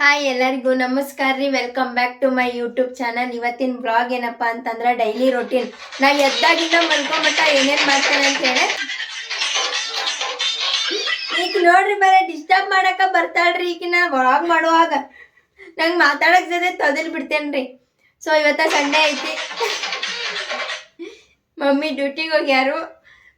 Hi ಎಲ್ಲರಿಗೂ ನಮಸ್ಕಾರ ರೀ. Welcome back to my YouTube channel ಇವತ್ತಿನ ಬ್ಲಾಗ್ ಏನಪ್ಪ ಅಂತಂದ್ರೆ ಡೈಲಿ ರೊಟೀನ್ ನಾ ಎದ್ದಾಗಿಂದ ಮಲ್ಕೊಂಬಟ್ಟ ಏನೇನು ಮಾಡ್ತೇನೆ ಅಂತ ಹೇಳಿ. ಈಗ ನೋಡ್ರಿ ಬರೀ ಡಿಸ್ಟರ್ಬ್ ಮಾಡಕ ಬರ್ತಾಳ್ರಿ ಈಗ ನಾ ವ್ಲಾಗ್ ಮಾಡುವಾಗ. ನಂಗೆ ಮಾತಾಡಕ್ ಜೊತೆ ತೊದಲ್ ಬಿಡ್ತೇನ್ರಿ ಸೊ ಇವತ್ತ ಸಂಡೇ ಐತಿ. ಮಮ್ಮಿ ಡ್ಯೂಟಿಗೆ ಹೋಗ್ಯಾರು.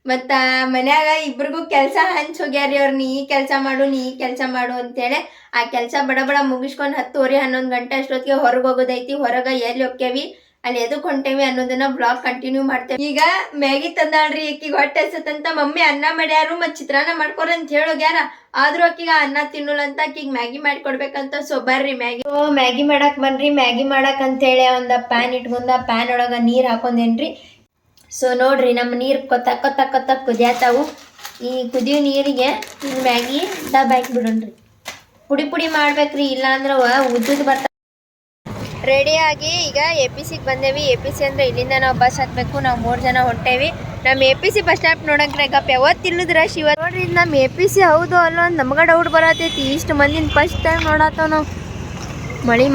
ಮತ್ತ ಮನ್ಯಾಗ ಇಬ್ರಿಗೂ ಕೆಲಸ ಹಂಚ್ ಹೋಗ್ಯಾರಿ ಅವ್ರ, ನೀ ಕೆಲಸ ಮಾಡು, ನೀ ಕೆಲಸ ಮಾಡು ಅಂತೇಳಿ ಆ ಕೆಲಸ ಬಡ ಬಡ ಮುಗಿಸ್ಕೊಂಡು ಹತ್ತುವರೆ, ಹನ್ನೊಂದು ಗಂಟೆ ಅಷ್ಟೊತ್ತಿಗೆ ಹೊರಗೆ ಹೋಗೋದೈತಿ. ಹೊರಗ ಎಲ್ಲಿ ಹೊಕ್ಕೇವಿ ಅಲ್ಲಿ ಎದಕ್ ಹೊಂಟೇವಿ ಅನ್ನೋದನ್ನ ಬ್ಲಾಗ್ ಕಂಟಿನ್ಯೂ ಮಾಡ್ತೇವೆ. ಈಗ ಮ್ಯಾಗಿ ತಂದಾಳ್ರಿ, ಈಕಿಗೆ ಹೊಟ್ಟೆ ಹಸತ್ತಂತ ಮಮ್ಮಿ ಅನ್ನ ಮಾಡ್ಯಾರು ಮತ್ ಚಿತ್ರಾನ್ನ ಮಾಡ್ಕೊರ ಅಂತ ಹೇಳೋಗ್ಯಾರ ಆದ್ರೂ ಆಕಿಗ ಅನ್ನ ತಿನ್ನಲ್ಲ ಅಂತ ಮ್ಯಾಗಿ ಮಾಡ್ಕೊಡ್ಬೇಕಂತ ಸೊ ಬರ್ರಿ ಮ್ಯಾಗಿ. ಓ, ಮ್ಯಾಗಿ ಮಾಡಕ್ ಬನ್ರಿ, ಮ್ಯಾಗಿ ಮಾಡಕ್ ಅಂತೇಳಿ ಒಂದ ಪ್ಯಾನ್ ಇಟ್ಕೊಂಡ ಪ್ಯಾನ್ ಒಳಗ ನೀರ್ ಹಾಕೊಂಡೇನ್ರಿ. ಸೊ ನೋಡ್ರಿ, ನಮ್ಮ ನೀರು ಕೊತ್ತ ಕೊತ್ತ ಕೊತ್ತ ಕುದಿಯತ್ತಾವು ಈ ಕುದಿಯೋ ನೀರಿಗೆ ಮ್ಯಾಗಿ ಡಬ್ ಹಾಕಿ ಬಿಡೋಣ್ರಿ. ಪುಡಿ ಪುಡಿ ಮಾಡ್ಬೇಕ್ರಿ, ಇಲ್ಲಾಂದ್ರೆ ಉದ್ದುದ್ ಬರ್ತಾ ರೆಡಿಯಾಗಿ ಈಗ ಎ ಪಿ ಸಿಗೆ ಬಂದೇವಿ. ಎ ಪಿ ಸಿ ಅಂದ್ರೆ ಇಲ್ಲಿಂದ ನಾವು ಬಸ್ ಹತ್ಬೇಕು. ನಾವು ಮೂರು ಜನ ಹೊಂಟೇವಿ. ನಮ್ಮ A P C bus stop ನೋಡಂಗ್ರೆ ಗಪ್ ಯಾವತ್ತು ಇಲ್ಲದ ಶಿವ ನೋಡ್ರಿ ನಮ್ಮ ಎ ಪಿ ಸಿ ಹೌದು ಅಲ್ಲೋ ಅಂತ ನಮ್ಗೆ ಡೌಟ್ ಬರತೈತಿ. ಇಷ್ಟು ಮಂದಿನ ಫಸ್ಟ್ ಟೈಮ್ ನೋಡತ್ತವ ನಾವು. ಮಳೆ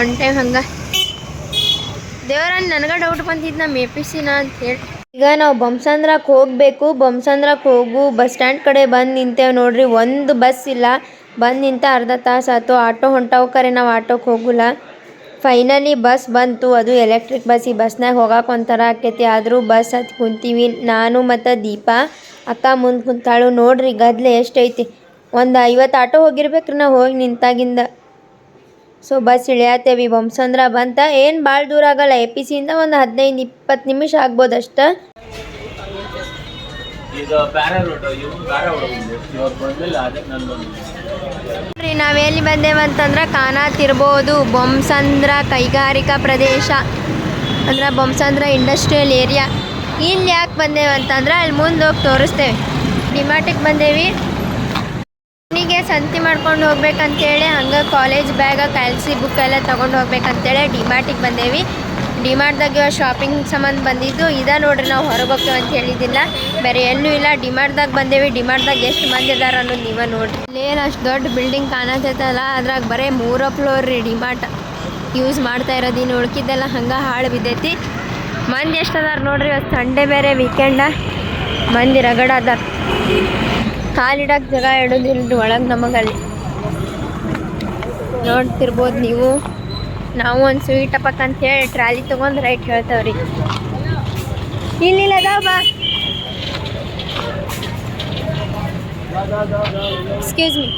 ಒನ್ ಟೈಮ್ ಹಂಗೆ. ದೇವರಲ್ಲಿ ನನಗೆ ಡೌಟ್ ಬಂದಿದ್ದು ನಮ್ಮ ಎ ಪಿ ಸಿನ ಅಂತ ಹೇಳಿ. ಈಗ ನಾವು ಬೊಮ್ಸಂದ್ರಕ್ಕೆ ಹೋಗಬೇಕು. ಬೊಮ್ಸಂದ್ರಕ್ಕೆ ಹೋಗು ಬಸ್ ಸ್ಟ್ಯಾಂಡ್ ಕಡೆ ಬಂದು ನಿಂತೇವೆ ನೋಡ್ರಿ. ಒಂದು ಬಸ್ ಇಲ್ಲ. ಬಂದು ನಿಂತ ಅರ್ಧ ತಾಸು ಆಯ್ತು ಆಟೋ ಹೊಂಟಾವು ಕರೆ ನಾವು ಆಟೋಕ್ಕೆ ಹೋಗುಲ್ಲ. ಫೈನಲಿ ಬಸ್ ಬಂತು. ಅದು ಎಲೆಕ್ಟ್ರಿಕ್ ಬಸ್ ಈ ಬಸ್ನಾಗ ಹೋಗಕ್ಕೆ ಒಂಥರ ಆಕೈತಿ. ಆದರೂ ಬಸ್ ಹತ್ತು ಕುಂತೀವಿ. ನಾನು ಮತ್ತು ದೀಪ, ಅಕ್ಕ ಮುಂದೆ ಕುಂತಾಳು. ನೋಡ್ರಿ ಗದ್ಲೆ ಎಷ್ಟೈತಿ. ಒಂದು ಐವತ್ತು ಆಟೋ ಹೋಗಿರ್ಬೇಕ್ರಿ ನಾವು ಹೋಗಿ ನಿಂತಾಗಿಂದ. ಸೊ ಬಸ್ ಇಳಿಯತ್ತೇವಿ ಬೊಮ್ಸಂದ್ರ ಬಂತ. ಏನು ಭಾಳ ದೂರ ಆಗಲ್ಲ ಎ ಪಿ ಸಿಯಿಂದ ಒಂದು ಹದಿನೈದು ಇಪ್ಪತ್ತು ನಿಮಿಷ ಆಗ್ಬೋದು ಅಷ್ಟ ನೋಡ್ರಿ ನಾವೆಲ್ಲಿ ಬಂದೇವಂತಂದ್ರೆ ಕಾಣತಿರ್ಬೋದು ಬೊಮ್ಸಂದ್ರ ಕೈಗಾರಿಕಾ ಪ್ರದೇಶ ಅಂದ್ರೆ ಬೊಮ್ಸಂದ್ರ ಇಂಡಸ್ಟ್ರಿಯಲ್ ಏರಿಯಾ ಇಲ್ಲಿ ಯಾಕೆ ಬಂದೇವಂತಂದ್ರೆ ಅಲ್ಲಿ ಮುಂದೆ ಹೋಗಿ ತೋರಿಸ್ತೇವೆ. ಡಿಮಾರ್ಟಿಗೆ ಬಂದೇವಿ. ಮನೆಗೆ ಸಂತಿ ಮಾಡ್ಕೊಂಡು ಹೋಗ್ಬೇಕಂತೇಳಿ ಹಂಗೆ ಕಾಲೇಜ್ ಬ್ಯಾಗ ಕ್ಯಾಲ್ಸಿ ಬುಕ್ ಎಲ್ಲ ತೊಗೊಂಡು ಹೋಗ್ಬೇಕಂತೇಳಿ ಡಿಮಾರ್ಟಿಗೆ ಬಂದೇವಿ. ಡಿಮಾರ್ಟ್ದಾಗ ಶಾಪಿಂಗ್ ಸಂಬಂಧ ಬಂದಿದ್ದು, ಇದ ನೋಡ್ರಿ ನಾವು ಹೊರಗೆ ಹೋಗ್ತೇವೆ ಅಂತ ಹೇಳಿದ್ದಿಲ್ಲ. ಬೇರೆ ಎಲ್ಲೂ ಇಲ್ಲ ಡಿಮಾರ್ಟ್ದಾಗ ಬಂದೇವಿ. ಡಿಮಾರ್ಟ್ದಾಗ ಎಷ್ಟು ಮಂದಿ ಅದಾರ ಅನ್ನೋದು ನೀವೇ ನೋಡ್ರಿ. ಇಲ್ಲೇನು ಅಷ್ಟು ದೊಡ್ಡ ಬಿಲ್ಡಿಂಗ್ ಕಾಣತೈತಲ್ಲ, ಅದ್ರಾಗ ಬರೀ ಮೂರ ಫ್ಲೋರ್ ರೀ ಡಿಮಾರ್ಟ್ ಯೂಸ್ ಮಾಡ್ತಾ ಇರೋದು ಇನ್ನು ಉಳ್ಕಿದ್ದೆಲ್ಲ ಹಂಗೆ ಹಾಳು ಬಿದ್ದೈತಿ. ಮಂದಿ ಎಷ್ಟು ಅದಾರ ನೋಡ್ರಿ, ಇವತ್ತು ಸಂಡೇ ಬೇರೆ ವೀಕೆಂಡ ಮಂದಿ ರಗಡ ಅದಾರ. ಕಾಲಿಡಕ್ಕೆ ಜಾಗ ಇಡೋದಿಲ್ಲ ಒಳಗೆ ನಮಗಲ್ಲಿ. ನೋಡ್ತಿರ್ಬೋದು ನೀವು. ನಾವು ಒಂದು ಸ್ವೀಟ್ ಹೇಳಿ ಟ್ರಾಲಿ ತೊಗೊಂಡು ರೈಟ್ ಹೇಳ್ತಾವ್ರಿ. ಇಲ್ಲಿಲ್ಲ ಬಾ. ಎಕ್ಸ್ಕ್ಯೂಸ್ ಮೀ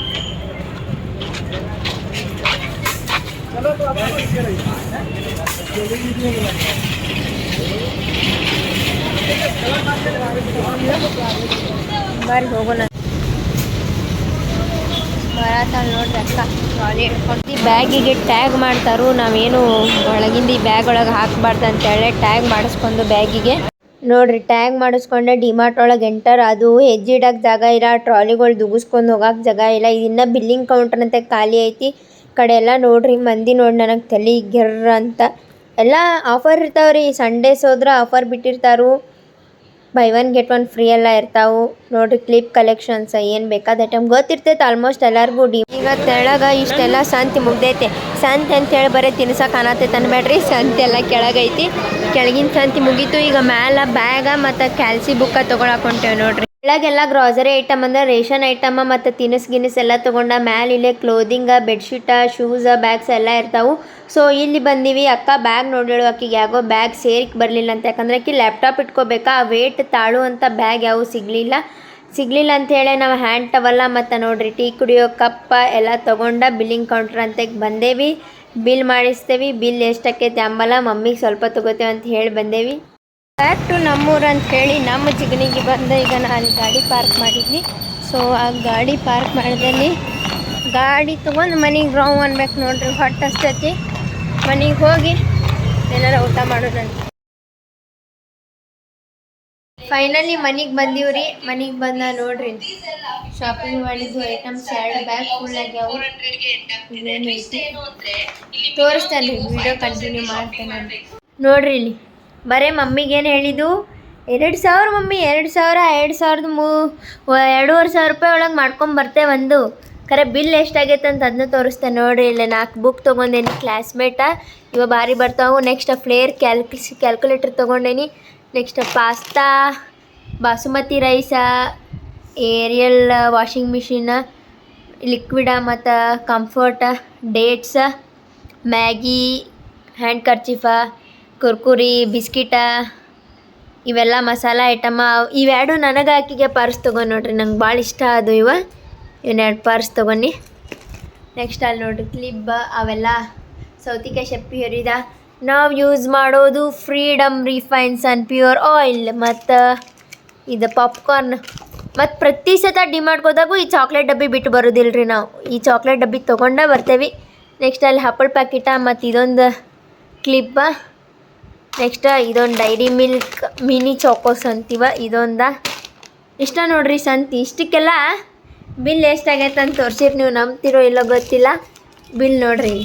ಬರ್ರಿ ಹೋಗೋಣ. ನೋಡ್ರಿ ಅಕ್ಕ ಬ್ಯಾಗಿಗೆ ಟ್ಯಾಗ್ ಮಾಡ್ತಾರು, ನಾವೇನು ಒಳಗಿಂದ ಈ ಬ್ಯಾಗ್ ಒಳಗೆ ಹಾಕ್ಬಾರ್ದು ಅಂತೇಳಿ ಟ್ಯಾಗ್ ಮಾಡಿಸ್ಕೊಂಡು ಬ್ಯಾಗಿಗೆ. ನೋಡ್ರಿ, ಟ್ಯಾಗ್ ಮಾಡಿಸ್ಕೊಂಡೆ, ಡಿಮಾರ್ಟ್ ಒಳಗೆ ಎಂಟರ್. ಅದು ಹೆಜ್ಜೆ ಇಡಕ್ಕೆ ಜಾಗ ಇಲ್ಲ, ಟ್ರಾಲಿಗಳು ದುಗಿಸ್ಕೊಂಡು ಹೋಗಕ್ಕೆ ಜಾಗ ಇಲ್ಲ. ಇನ್ನ ಬಿಲ್ಲಿಂಗ್ ಕೌಂಟರ್ ಅಂತ ಖಾಲಿ ಐತಿ. ಕಡೆ ಎಲ್ಲ ನೋಡ್ರಿ, ಮಂದಿ ನೋಡಿ ನನಗೆ ತಲೆ ಗೆರ್ರ ಅಂತ. ಎಲ್ಲ ಆಫರ್ ಇರ್ತಾವ್ರಿ ಸಂಡೇಸ್ ಹೋದ್ರೆ offer ಬಿಟ್ಟಿರ್ತಾರು. Buy one get one free ಎಲ್ಲ ಇರ್ತಾವು. ನೋಡ್ರಿ ಕ್ಲಿಪ್ ಕಲೆಕ್ಷನ್ಸ್ ಏನು ಬೇಕಾದ ಐಟಮ್ ಗೊತ್ತಿರ್ತೈತೆ ಆಲ್ಮೋಸ್ಟ್ ಎಲ್ಲರಿಗೂ ಡಿ ಈಗ ತೆಳಗ ಇಷ್ಟೆಲ್ಲ ಸಂತಿ ಮುಗ್ದೈತೆ. ಸಂತಿ ಅಂತೇಳಿ ಬರೀ ತಿನ್ಸಕ್ಕೆ ಅನ್ನತೈತೆ ಅನ್ಬೇಡ್ರಿ. ಸಂತಿ ಎಲ್ಲ ಕೆಳಗೈತಿ. ಕೆಳಗಿನ ಸಂತಿ ಮುಗೀತು. ಈಗ ಮ್ಯಾಲ ಬ್ಯಾಗ ಮತ್ತು ಕ್ಯಾಲ್ಸಿ ಬುಕ್ಕ ತೊಗೊಳಕ್ ಹೊಂಟೇವಿ ನೋಡ್ರಿ. ಕೆಳಗೆಲ್ಲ ಗ್ರಾಸರಿ ಐಟಮ್ ಅಂದ್ರೆ ರೇಷನ್ ಐಟಮ್ ಮತ್ತು ತಿನಿಸ್ ಗಿನಿಸ್ ಎಲ್ಲ ತೊಗೊಂಡ ಮ್ಯಾಲ ಇಲ್ಲೇ ಕ್ಲೋದಿಂಗ ಬೆಡ್ಶೀಟ ಶೂಸ್ ಬ್ಯಾಗ್ಸ್ ಎಲ್ಲ ಇರ್ತಾವು. ಸೊ ಇಲ್ಲಿ ಬಂದೀವಿ. ಅಕ್ಕ ಬ್ಯಾಗ್ ನೋಡಿಳು ಆಕಿಗೆ ಯಾಗೋ ಬ್ಯಾಗ್ ಸೇರಿಕ್ ಬರಲಿಲ್ಲ ಅಂತ. ಯಾಕಂದ್ರೆ ಆಕಿ ಲ್ಯಾಪ್ಟಾಪ್ ಇಟ್ಕೋಬೇಕಾ? ವೇಟ್ ತಾಳು ಅಂತ ಬ್ಯಾಗ್ ಯಾವ ಸಿಗಲಿಲ್ಲ. ಸಿಗಲಿಲ್ಲ ಅಂತೇಳಿ ನಾವು ಹ್ಯಾಂಡ್ ಟವಲ್ಲ ಮತ್ತು ನೋಡ್ರಿ, ಟೀ ಕುಡಿಯೋ ಕಪ್ಪ ಎಲ್ಲ ತೊಗೊಂಡ ಬಿಲ್ಲಿಂಗ್ ಕೌಂಟ್ರ್ ಅಂತ ಬಂದೇವಿ. ಬಿಲ್ ಮಾಡಿಸ್ತೇವಿ. ಬಿಲ್ ಎಷ್ಟಾಕೈತಿ ಅಂಬಲ್ಲ ಮಮ್ಮಿಗೆ ಸ್ವಲ್ಪ ತಗೋತೇವೆ ಅಂತ ಹೇಳಿ ಬಂದೇವಿ. ಬ್ಯಾಕ್ ಟು ನಮ್ಮೂರು ಅಂತ ಹೇಳಿ ನಮ್ಮ ಚಿಗಣಿಗೆ ಬಂದು ಈಗ ನಾನು ಗಾಡಿ ಪಾರ್ಕ್ ಮಾಡಿದ್ವಿ ಸೊ ಆ ಗಾಡಿ ಪಾರ್ಕ್ ಮಾಡಿದಲ್ಲಿ ಗಾಡಿ ತೊಗೊಂಡು ಮನೆಗೆ ರಾವ್ ಅನ್ಬೇಕು ನೋಡ್ರಿ ಹೊಟ್ಟೆ ಹಸ್ತೈತಿ ಮನೆಗೆ ಹೋಗಿ ಏನಾರ ಊಟ ಮಾಡೋದಂತ ಫೈನಲಿ ಮನೆಗೆ ಬಂದೀವ್ರಿ. ಮನೆಗೆ ಬಂದ ನೋಡ್ರಿ. ಶಾಪಿಂಗ್ ಮಾಡಿದ್ದು ಐಟಮ್ಸ್ ಎರಡು ಬ್ಯಾಗ್ ಫುಲ್ ಆಗ್ಯಾವು. ತೋರಿಸ್ತಾನೆ ರೀ ವಿಡಿಯೋ ಕಂಟಿನ್ಯೂ ಮಾಡ್ತೇನೆ. ನೋಡ್ರಿ ಇಲ್ಲಿ. ಬರೇ ಮಮ್ಮಿಗೇನು ಹೇಳಿದ್ದು? ಎರಡು ಸಾವಿರ ಮಮ್ಮಿ, ಎರಡು ಸಾವಿರ, ಎರಡು ಸಾವಿರದ ಮೂ, ಎರಡೂವರೆ ಸಾವಿರ ರೂಪಾಯಿ ಒಳಗೆ ಮಾಡ್ಕೊಂಡು ಬರ್ತೇವೆ ಒಂದು. ಖರೆ ಬಿಲ್ ಎಷ್ಟಾಗೈತೆ ಅಂತ ಅದನ್ನ ತೋರಿಸ್ತೆ ನೋಡಿ ಇಲ್ಲ ನಾಲ್ಕು ಬುಕ್ ತೊಗೊಂಡೇನಿ ಕ್ಲಾಸ್ಮೇಟ ಇವ ಭಾರಿ ಬರ್ತಾವು. ನೆಕ್ಸ್ಟ್ ಫ್ಲೇರ್ ಕ್ಯಾಲ್ಕುಸ್ calculator ತೊಗೊಂಡೇನಿ. Next pasta basmati rice Ariel washing machine liquid ಮತ್ತು Comfort dates Maggi handkerchief Kurkure, biscuit, ಇವೆಲ್ಲ ಮಸಾಲ ಐಟಮ, ಇವೆರಡು ನನಗೆ ಆಕಿಗೆ ಪರ್ಸ್ ತೊಗೊಂಡು ನೋಡ್ರಿ. ನಂಗೆ ಭಾಳ ಇಷ್ಟ ಅದು ಇವ. ಇವನ್ನೆರಡು ಪರ್ಸ್ ತೊಗೊಂಡು. ನೆಕ್ಸ್ಟ್ ಅಲ್ಲಿ ನೋಡ್ರಿ ಕ್ಲಿಬ್ ಅವೆಲ್ಲ ಸೌತಿಕಾಯಿ ಶೆಪ್ಪಿ ಹರಿದ. ನಾವು ಯೂಸ್ ಮಾಡೋದು Freedom refines and pure oil ಮತ್ತು ಇದು ಪಾಪ್ಕಾರ್ನ್ ಮತ್ತು ಪ್ರತಿ ಸತ ಡಿಮಾರ್ಟ್ಗೆ ಹೋದಾಗೂ ಈ ಚಾಕ್ಲೇಟ್ ಡಬ್ಬಿ ಬಿಟ್ಟು ಬರೋದಿಲ್ಲ ರೀ ನಾವು. ಈ ಚಾಕ್ಲೇಟ್ ಡಬ್ಬಿ ತೊಗೊಂಡೇ ಬರ್ತೇವೆ. ನೆಕ್ಸ್ಟ್ ಅಲ್ಲಿ ಹಪ್ಪಳ ಪ್ಯಾಕೆಟ ಮತ್ತು ಇದೊಂದು ಕ್ಲಿಪ್ಪ ನೆಕ್ಸ್ಟ್ ಇದೊಂದು ಡೈರಿ ಮಿಲ್ಕ್ ಮಿನಿ ಚಾಕೋಸ್ ಅಂತೀವ ಇದೊಂದ. ಇಷ್ಟ ನೋಡ್ರಿ ಸಂತಿ, ಇಷ್ಟಕ್ಕೆಲ್ಲ ಬಿಲ್ ಎಷ್ಟಾಗೈತೆ ಅಂತ ತೋರಿಸಿರಿ ನೀವು ನಂಬ್ತಿರೋ ಇಲ್ಲೋ ಗೊತ್ತಿಲ್ಲ. ಬಿಲ್ ನೋಡ್ರಿ.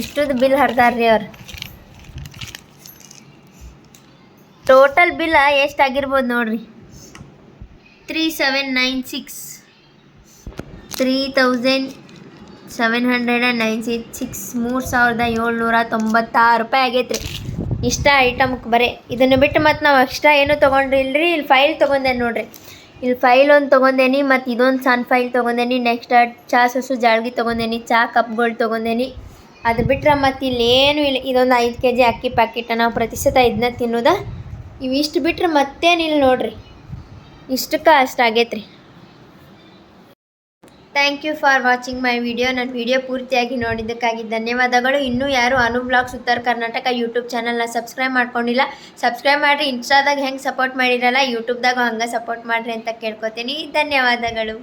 ಇಷ್ಟದ ಬಿಲ್ ಹರ್ದಾರ್ರಿ ಅವ್ರು. ಟೋಟಲ್ ಬಿಲ್ ಎಷ್ಟಾಗಿರ್ಬೋದು ನೋಡ್ರಿ. Three seven nine six three thousand seven hundred and nine six ಮೂರು ಸಾವಿರದ ಏಳ್ನೂರ ತೊಂಬತ್ತಾರು ರೂಪಾಯಿ ಆಗೈತೆ ಇಷ್ಟ ಐಟಮ್ಗೆ ಬರೀ. ಇದನ್ನು ಬಿಟ್ಟು ಮತ್ತು ನಾವು ಎಕ್ಸ್ಟ್ರಾ ಏನೂ ತೊಗೊಂಡಿಲ್ರಿ? ಇಲ್ಲಿ ಫೈಲ್ ತೊಗೊಂಡೆ ನೋಡಿರಿ. ಇಲ್ಲಿ ಫೈಲ್ ಒಂದು ತೊಗೊಂಡೇನಿ, ಮತ್ತು ಇದೊಂದು ಸಣ್ಣ ಫೈಲ್ ತೊಗೊಂಡೇನಿ. ನೆಕ್ಸ್ಟ್ ಚಾ ಸೊಸು ಜಾಳ್ಗಿ ತೊಗೊಂಡೇನಿ, ಚಾ ಕಪ್ಗಳು ತೊಗೊಂಡೇನಿ. ಅದು ಬಿಟ್ರೆ ಮತ್ತು ಇಲ್ಲಿ ಏನೂ ಇಲ್ಲ. ಇದೊಂದು ಐದು ಕೆ ಜಿ ಅಕ್ಕಿ ಪ್ಯಾಕೆಟ್ ನಾವು ಪ್ರತಿಶತ ಇದನ್ನ ತಿನ್ನೋದ. ಇವಿಷ್ಟು ಬಿಟ್ರೆ ಮತ್ತೇನಿಲ್ಲ ನೋಡ್ರಿ. ಇಷ್ಟಕ್ಕೆ ಅಷ್ಟು ಆಗೈತೆ ರೀ thank you for watching my video ನನ್ನ ವಿಡಿಯೋ ಪೂರ್ತಿಯಾಗಿ ನೋಡಿದ್ದಕ್ಕಾಗಿ ಧನ್ಯವಾದಗಳು. ಇನ್ನೂ ಯಾರು ಅನು ಬ್ಲಾಗ್ಸ್ ಉತ್ತರ ಕರ್ನಾಟಕ ಯೂಟ್ಯೂಬ್ ಚಾನಲ್ನ ಸಬ್ಸ್ಕ್ರೈಬ್ ಮಾಡ್ಕೊಂಡಿಲ್ಲ ಸಬ್ಸ್ಕ್ರೈಬ್ ಮಾಡಿರಿ. ಇನ್ಸ್ಟಾದಾಗ ಹೆಂಗೆ ಸಪೋರ್ಟ್ ಮಾಡಿರಲ್ಲ ಯೂಟ್ಯೂಬ್ದಾಗ ಹಂಗೆ ಸಪೋರ್ಟ್ ಮಾಡಿರಿ ಅಂತ ಕೇಳ್ಕೊತೀನಿ. ಧನ್ಯವಾದಗಳು.